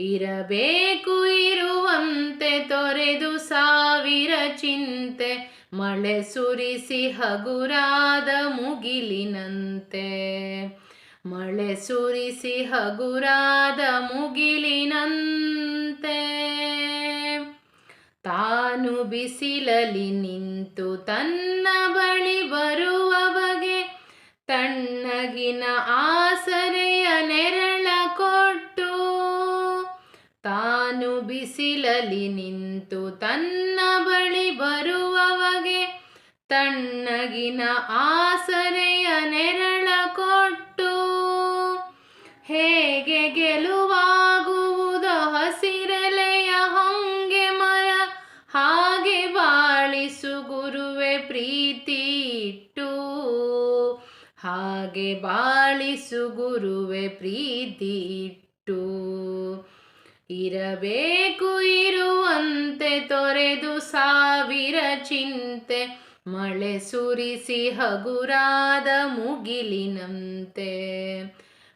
ಇರಬೇಕು ಇರುವಂತೆ ತೊರೆದು ಸಾವಿರ ಚಿಂತೆ, ಮಳೆ ಸುರಿಸಿ ಹಗುರಾದ ಮುಗಿಲಿನಂತೆ. ಮಳೆ ಸುರಿಸಿ ಹಗುರಾದ ಮುಗಿಲಿನಂತೆ. ತಾನು ಬಿಸಿಲಲ್ಲಿ ನಿಂತು ತನ್ನ ಬಳಿ ಬರುವ ಬಗೆ, ತಣ್ಣಗಿನ ಆಸರೆಯ ನೆರಳ ಬಿಸಿಲಲಿ ನಿಂತು ತನ್ನ ಬಳಿ ಬರುವವಗೆ ತಣ್ಣಗಿನ ಆಸರೆಯ ನೆರಳ ಕೊಟ್ಟು ಹೇಗೆ ಗೆಲುವಾಗುವುದ ಹಸಿರೆಲೆಯ ಹಂಗೆ ಮರ ಹಾಗೆ ಬಾಳಿಸು ಗುರುವೆ ಪ್ರೀತಿ ಇಟ್ಟು ಹಾಗೆ ಬಾಳಿಸು ಗುರುವೆ ಪ್ರೀತಿ ಇಟ್ಟು ಇರಬೇಕು ಇರುವಂತೆ, ತೊರೆದು ಸಾವಿರ ಚಿಂತೆ, ಮಳೆ ಸುರಿಸಿ ಹಗುರಾದ ಮುಗಿಲಿನಂತೆ.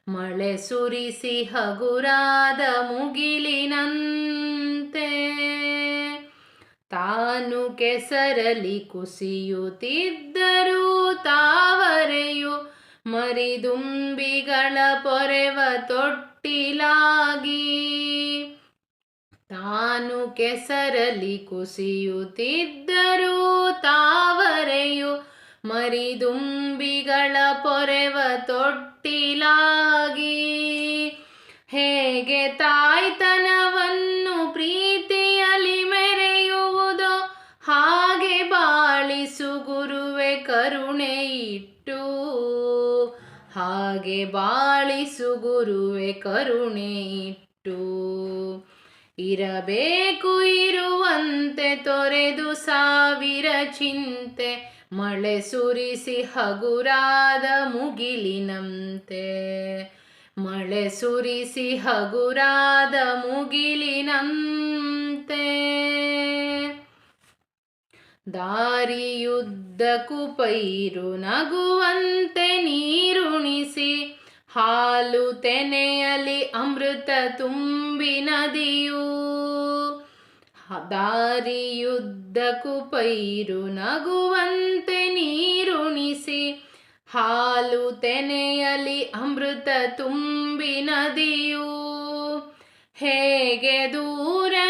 ಮಳೆ ಸುರಿಸಿ ಹಗುರಾದ ಮುಗಿಲಿನಂತೆ. ತಾನು ಕೆಸರಲಿ ಕುಸಿಯುತ್ತಿದ್ದರೂ ತಾವರೆಯು ಮರಿದುಂಬಿಗಳ ಪೊರೆವ ತೊಟ್ಟಿಲಾಗಿ. ತಾನು ಕೆಸರಲಿ ಕುಸಿಯುತ್ತಿದ್ದರೂ ತಾವರೆಯು ಮರಿದುಂಬಿಗಳ ಹಾಗೆ ಬಾಳಿಸು ಗುರುವೆ ಕರುಣೆ ಇಟ್ಟು. ಇರಬೇಕು ಇರುವಂತೆ ತೊರೆದು ಸಾವಿರ ಚಿಂತೆ, ಮಳೆ ಸುರಿಸಿ ಹಗುರಾದ ಮುಗಿಲಿನಂತೆ. ಮಳೆ ಸುರಿಸಿ ಹಗುರಾದ ಮುಗಿಲಿನಂತೆ. ದಾರಿಯುದ್ದಕ್ಕೂ ಪೈರು ನಗುವಂತೆ ನೀರುಣಿಸಿ ಹಾಲು ತೆನೆಯಲಿ ಅಮೃತ ತುಂಬಿ ನದಿಯು. ದಾರಿಯುದ್ದಕ್ಕೂ ಪೈರು ನಗುವಂತೆ ನೀರುಣಿಸಿ ಹಾಲು ತೆನೆಯಲಿ ಅಮೃತ ತುಂಬಿ ನದಿಯು. ಹೇಗೆ ದೂರದ